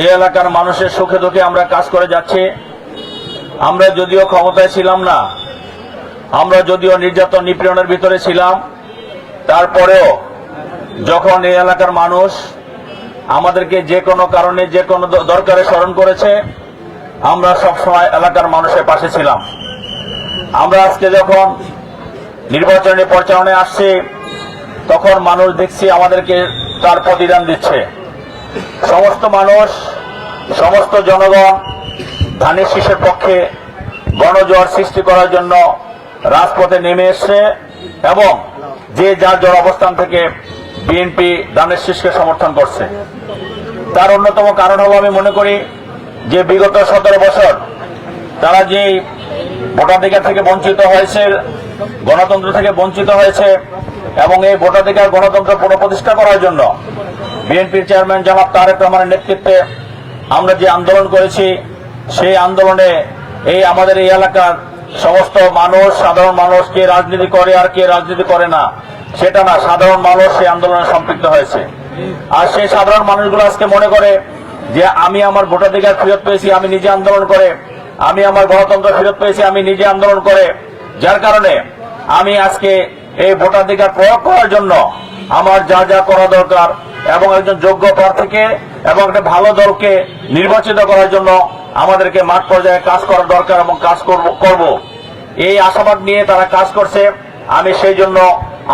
এই এলাকার মানুষের সুখে দুঃখে আমরা কাজ করে যাচ্ছি। আমরা যদিও ক্ষমতায় ছিলাম না, আমরা যদিও নির্যাতন নিপীড়নের ভিতরে ছিলাম, তারপরেও যখন এই এলাকার মানুষ আমাদেরকে যে কোনো কারণে, যে কোনো দরকারে স্মরণ করেছে, আমরা সবসময় এলাকার মানুষের পাশে ছিলাম। আমরা আজকে যখন নির্বাচনী পরিচালনায় আসছি, তখন মানুষ দেখছি আমাদেরকে তার প্রতিদান দিচ্ছে। সমস্ত মানুষ, সমস্ত জনগণ ধানের শীষের পক্ষে গণজোয়ার সৃষ্টি করার জন্য রাজপথে নেমে এসছে এবং যে যার যার অবস্থান থেকে বিএনপি ধানের শীষকে সমর্থন করছে। তার অন্যতম কারণ হলো আমি মনে করি যে বিগত সতেরো বছর তারা যে ভোটাধিকার থেকে বঞ্চিত হয়েছে, গণতন্ত্র থেকে বঞ্চিত হয়েছে এবং এই ভোটাধিকার গণতন্ত্র পুনঃপ্রতিষ্ঠা করার জন্য বিএনপির চেয়ারম্যান জনাব তারেক রহমানের নেতৃত্বে আমরা যে আন্দোলন করেছি, সেই আন্দোলনে এই আমাদের এই এলাকার সমস্ত মানুষ, সাধারণ মানুষ কে রাজনীতি করে আর কে রাজনীতি করে না, সেটা না, সাধারণ মানুষ সেই আন্দোলনে সম্পৃক্ত হয়েছে। আর সেই সাধারণ মানুষগুলো আজকে মনে করে যে আমি আমার ভোটাধিকার ফেরত পেয়েছি, আমি নিজে আন্দোলন করে, আমি আমার গণতন্ত্র ফেরত পেয়েছি, আমি নিজে আন্দোলন করে, যার কারণে আমি আজকে এই ভোটাধিকার প্রয়োগ করার জন্য আমার যা যা করা দরকার এবং একজন যোগ্য প্রার্থীকে এবং একটা ভালো দলকে নির্বাচিত করার জন্য আমাদেরকে মাঠ পর্যায়ে কাজ করা দরকার এবং কাজ করব এই আশাবাদ নিয়ে তারা কাজ করছে। আমি সেই জন্য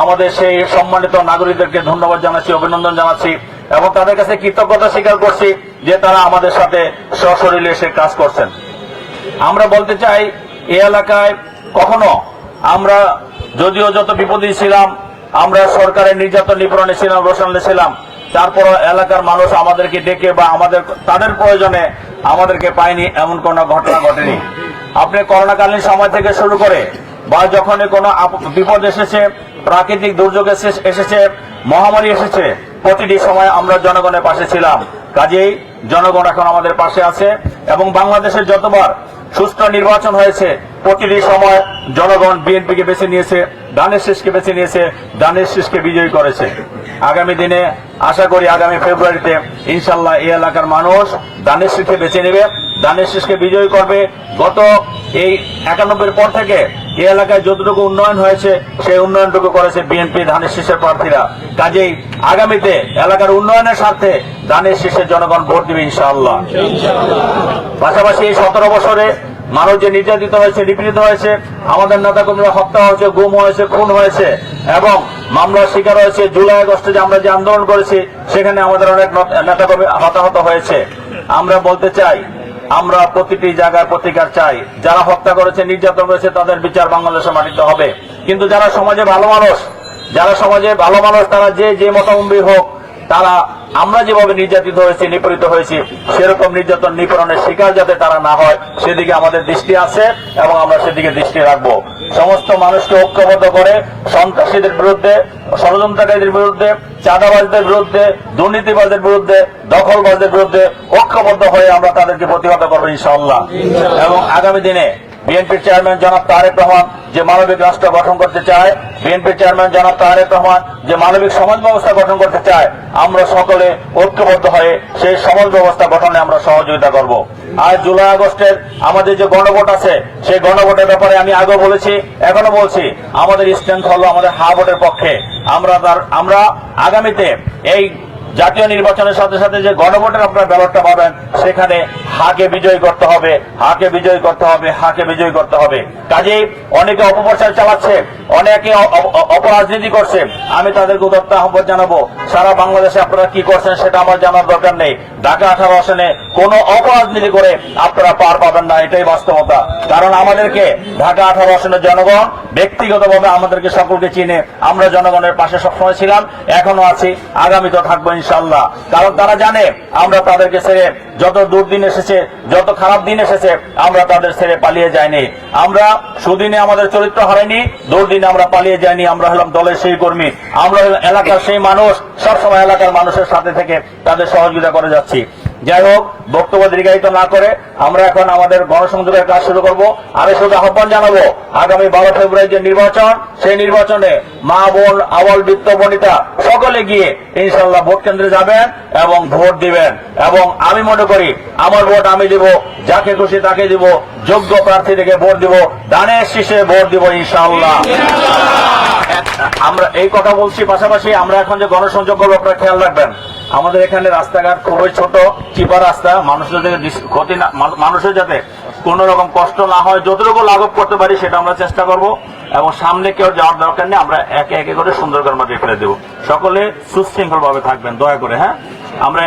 আমাদের সেই সম্মানিত নাগরিকদেরকে ধন্যবাদ জানাচ্ছি, অভিনন্দন জানাচ্ছি এবং তাদের কাছে কৃতজ্ঞতা স্বীকার করছি যে তারা আমাদের সাথে সশরীরে এসে কাজ করছেন। আমরা বলতে চাই এই এলাকায় কখনো আমরা যদিও যত বিপদী ছিলাম, আমরা সরকারের নির্যাতন নিপীড়নে ছিলাম রোশানলে ছিলাম তারপর এলাকার মানুষ আমাদেরকে ডেকে বা আমাদের তাদের প্রয়োজনে আমাদেরকে পায়নি, এমন কোনো ঘটনা ঘটেনি। আপনি করোনাকালীন সময় থেকে শুরু করে বা যখনই কোনো বিপদ এসেছে, প্রাকৃতিক দুর্যোগ এসেছে, মহামারী এসেছে, প্রতিটি সময় আমরা জনগণের পাশে ছিলাম। কাজেই জনগণ এখন আমাদের পাশে আছে এবং বাংলাদেশের যতবার সুস্থ নির্বাচন হয়েছে। প্রতিটি সময় জনগণ বিএনপিকে বেছে নিয়েছে দানের শেষকে বেছে নিয়েছে দানের শেষকে বিজয়ী করেছে। আগামী দিনে আশা করি আগামী ফেব্রুয়ারিতে ইনশাল্লাহ এই এলাকার মানুষ দানের শেষকে বেছে নেবে দানের শেষকে বিজয়ী করবে। গত এই একানব্বই পর থেকে এই এলাকায় যতটুকু উন্নয়ন হয়েছে, সেই উন্নয়নটুকু করেছে বিএনপি ধানের শীষের প্রার্থীরা। কাজেই আগামীতে এলাকার উন্নয়নের স্বার্থে ধানের শীষের জনগণ ভোট দিবে ইনশাআল্লাহ। পাশাপাশি এই সতেরো বছরে মানুষ যে নির্যাতিত হয়েছে, নিপীড়িত হয়েছে, আমাদের নেতা কর্মীরা হত্যা হয়েছে, গুম হয়েছে, খুন হয়েছে, এবং মামলার শিকার হয়েছে, জুলাই আগস্টে যে আমরা যে আন্দোলন করেছি, সেখানে আমাদের অনেক নেতা কর্মী হতাহত হয়েছে। আমরা বলতে চাই আমরা প্রতিটি জায়গায় প্রতিকার চাই। যারা হত্যা করেছে, নির্যাতন করেছে, তাদের বিচার বাংলাদেশের মাটিতে হবে। কিন্তু যারা সমাজে ভালো মানুষ, যারা সমাজে ভালো মানুষ, তারা যে যে মতামম্বী হোক, তারা আমরা যেভাবে নির্যাতিত হয়েছি, নিপীড়িত হয়েছি, সেরকম নির্যাতন নিপীড়নের শিকার যাতে তারা না হয়, সেদিকে আমাদের দৃষ্টি আছে এবং আমরা সেদিকে দৃষ্টি রাখব। সমস্ত মানুষকে ঐক্যবদ্ধ করে সন্ত্রাসীদের বিরুদ্ধে, ষড়যন্ত্রকারীদের বিরুদ্ধে, চাঁদাবাজদের বিরুদ্ধে, দুর্নীতিবাজদের বিরুদ্ধে, দখলবাজদের বিরুদ্ধে ঐক্যবদ্ধ হয়ে আমরা তাদেরকে প্রতিহত করব ইনশাআল্লাহ। এবং আগামী দিনে বিএনপির চেয়ারম্যান জনাব তারেক রহমান যে মানবিক রাষ্ট্র গঠন করতে চায়, বিএনপির চেয়ারম্যান জনাব তারেক রহমান যে মানবিক সমাজ ব্যবস্থা গঠন করতে চায়, আমরা সকলে ঐক্যবদ্ধ হয়ে সেই সমাজ ব্যবস্থা গঠনে আমরা সহযোগিতা করব। আর জুলাই আগস্টের আমাদের যে গণভোট আছে, সেই গণভোটের ব্যাপারে আমি আগেও বলেছি এখনও বলছি, আমাদের স্ট্রেংথ হলো আমাদের হা ভোটের পক্ষে। আমরা তার আমরা আগামীতে এই জাতীয় নির্বাচনের সাথে সাথে যে গণভোটের আপনার ব্যালটটা পাবেন, সেখানে হাকে বিজয়ী করতে হবে, হাকে বিজয়ী করতে হবে, হাকে বিজয়ী করতে হবে। কাজেই অনেকে অপপ্রচার চালাচ্ছে, অনেকে অপরাজনীতি করছে। আমি তাদেরকে উদত্ত আহ্বান জানাব, সারা বাংলাদেশে আপনারা কি করছেন সেটা আমার জানার দরকার নেই। ঢাকা আঠারো আসনে কোন অপরাজনীতি করে আপনারা পার পাবেন না, এটাই বাস্তবতা। কারণ আমাদেরকে ঢাকা আঠারো আসনের জনগণ ব্যক্তিগতভাবে আমাদেরকে সকলকে চিনে, আমরা জনগণের পাশে সবসময় ছিলাম, এখনও আছি, আগামীতেও থাকব ইনশাল্লাহ কারণ তারা জানে, আমরা তাদেরকে ছেড়ে যত দুর্দিন এসেছে, যত খারাপ দিন এসেছে, আমরা তাদের ছেড়ে পালিয়ে যাইনি। আমরা সুদিনে আমাদের চরিত্র হারাইনি দুর্দিনে আমরা পালিয়ে যাইনি। আমরা হলাম দলের সেই কর্মী, আমরা এলাকার সেই মানুষ। সবসময় এলাকার মানুষের সাথে থেকে তাদের সহযোগিতা করে যাচ্ছি। যাই হোক, বক্তব্য দীর্ঘায়িত না করে আমরা এখন আমাদের গণসংযোগের কাজ শুরু করব। আমি শুধু আহ্বান জানাব, আগামী বারো ফেব্রুয়ারি যে নির্বাচন, সেই নির্বাচনে মা, বোন আওয়াল বৃত্ত বনিতা সকলে গিয়ে ইনশাল্লাহ ভোট কেন্দ্রে যাবেন এবং ভোট দিবেন। এবং আমি মনে করি, আমার ভোট আমি দিব, যাকে খুশি তাকে দিব, যোগ্য প্রার্থী থেকে ভোট দিব, দানের শীষে ভোট দিব ইনশাল্লাহ আমরা এই কথা বলছি পাশাপাশি আমরা এখন যে গণসংযোগ করব, আপনারা খেয়াল রাখবেন। আমাদের এখানে রাস্তাঘাট খুবই ছোট চিপা রাস্তা, মানুষের যাতে ক্ষতি না মানুষের যাতে কোন রকম কষ্ট না হয়, যতটুকু লাঘব করতে পারি সেটা আমরা চেষ্টা করব এবং সামনে কেউ যাওয়ার দরকার নেই, আমরা একে একে করে সুন্দর করে মাটি ফেলে দেবো। সকলে সুশৃঙ্খল ভাবে থাকবেন, দয়া করে হ্যাঁ? আমরা